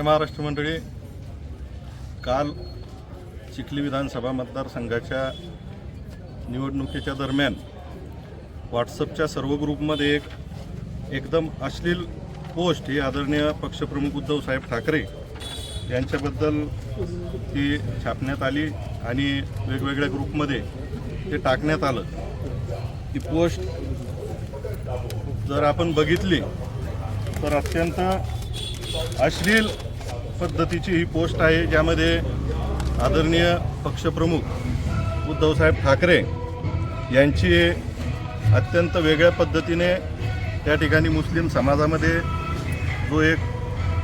जय महाराष्ट्र मंडळी काल चिखली विधानसभा मतदारसंघाच्या निवडणुकीच्या दरम्यान व्हॉट्सअपच्या सर्व ग्रुपमध्ये एक एकदम अश्लील पोस्ट ही आदरणीय पक्षप्रमुख उद्धवसाहेब ठाकरे यांच्याबद्दल ती छापण्यात आली आणि वेगवेगळ्या ग्रुपमध्ये ते टाकण्यात आलं. ती पोस्ट जर आपण बघितली तर अत्यंत अश्लील पद्धतीची ही पोस्ट आहे ज्यामध्ये आदरणीय पक्षप्रमुख उद्धवसाहेब ठाकरे यांची अत्यंत वेगळ्या पद्धतीने त्या ठिकाणी मुस्लिम समाजामध्ये जो एक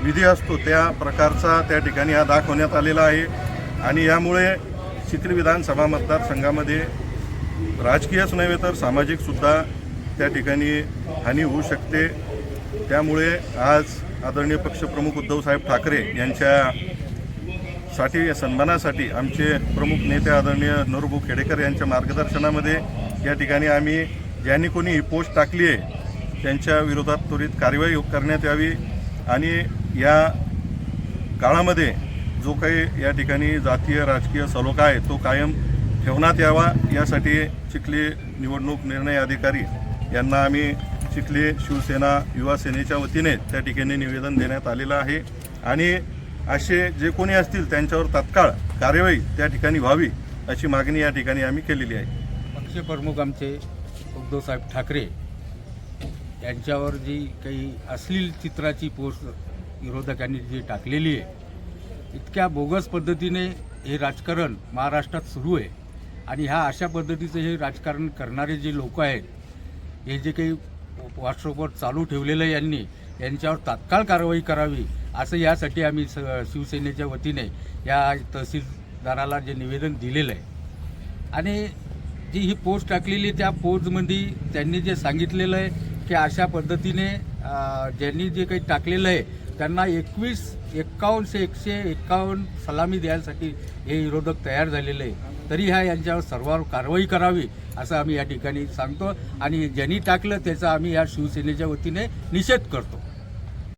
विधी असतो त्या प्रकारचा त्या ठिकाणी हा दाखवण्यात आलेला आहे. आणि यामुळे चिखली विधानसभा मतदारसंघामध्ये राजकीयच नव्हे तर सामाजिकसुद्धा त्या ठिकाणी हानी होऊ शकते. त्यामुळे आज आदरणीय पक्षप्रमुख उद्धवसाहेब ठाकरे यांच्यासाठी सन्मानासाठी आमचे प्रमुख नेते आदरणीय नरभू खेडेकर यांच्या मार्गदर्शनामध्ये या ठिकाणी आम्ही ज्यांनी कोणी ही पोस्ट टाकली आहे त्यांच्या विरोधात त्वरित कारवाई करण्यात यावी आणि या काळामध्ये जो काही या ठिकाणी जातीय राजकीय सलोखा आहे तो कायम ठेवण्यात यावा. यासाठी चिखली निवडणूक निर्णय अधिकारी यांना आम्ही चिखली शिवसेना युवा सेनेच्या वतीने त्या ठिकाणी निवेदन देण्यात आलेलं आहे. आणि असे जे कोणी असतील त्यांच्यावर तात्काळ कार्यवाही त्या ठिकाणी व्हावी अशी मागणी या ठिकाणी आम्ही केलेली आहे. पक्षप्रमुख आमचे उद्धवसाहेब ठाकरे यांच्यावर जी काही अश्लील चित्राची पोस्ट विरोधकांनी जी टाकलेली आहे इतक्या बोगस पद्धतीने हे राजकारण महाराष्ट्रात सुरू आहे. आणि ह्या अशा पद्धतीचं हे राजकारण करणारे जे लोक आहेत हे जे काही व्हॉट्सअपवर चालू ठेवलेलं आहे यांनी यांच्यावर तात्काळ कारवाई करावी असं यासाठी आम्ही स शिवसेनेच्या वतीने या तहसीलदाराला जे निवेदन दिलेलं आहे. आणि जी ही पोस्ट टाकलेली त्या पोस्टमध्ये त्यांनी जे सांगितलेलं आहे की अशा पद्धतीने ज्यांनी जे काही टाकलेलं आहे त्यांना एकवीस एकावन्नशे एकशे एक्कावन्न सलामी द्यायसाठी हे विरोधक तयार झालेले आहे. तरी ह्या यांच्यावर सर्वांवर कारवाई करावी असं आम्ही या ठिकाणी सांगतो. आणि ज्यांनी टाकलं त्याचा आम्ही या शिवसेनेच्या वतीने निषेध करतो.